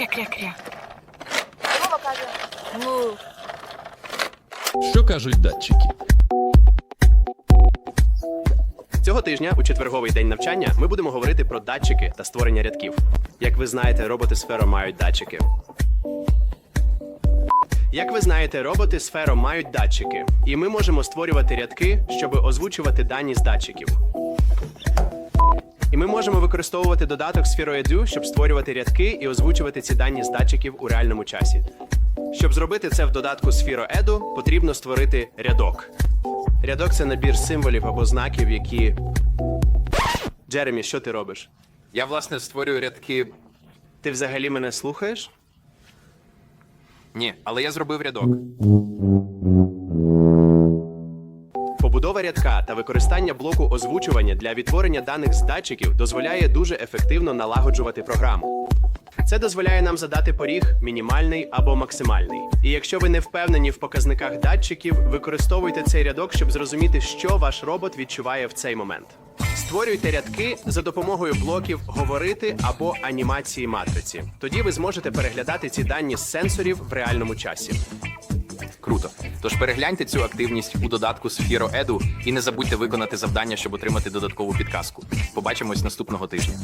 Кря-кря-кря. Вова каже. Му. Що кажуть датчики? Цього тижня, у четверговий день навчання, ми будемо говорити про датчики та створення рядків. Як ви знаєте, роботи Сферо мають датчики. Як ви знаєте, роботи Сферо мають датчики, і ми можемо створювати рядки, щоб озвучувати дані з датчиків. І ми можемо використовувати додаток Sphere щоб створювати рядки і озвучувати ці дані з датчиків у реальному часі. Щоб зробити це в додатку Sphere Edu, потрібно створити рядок. Рядок це набір символів або знаків, які. Джеремі, що ти робиш? Я, власне, створюю рядки. Ти взагалі мене слухаєш? Ні, але я зробив рядок. Побудова рядка та використання блоку озвучування для відтворення даних з датчиків дозволяє дуже ефективно налагоджувати програму. Це дозволяє нам задати поріг мінімальний або максимальний. І якщо ви не впевнені в показниках датчиків, використовуйте цей рядок, щоб зрозуміти, що ваш робот відчуває в цей момент. Створюйте рядки за допомогою блоків говорити або анімації матриці. Тоді ви зможете переглядати ці дані з сенсорів в реальному часі. Круто. Тож перегляньте цю активність у додатку Sphero Edu і не забудьте виконати завдання, щоб отримати додаткову підказку. Побачимось наступного тижня.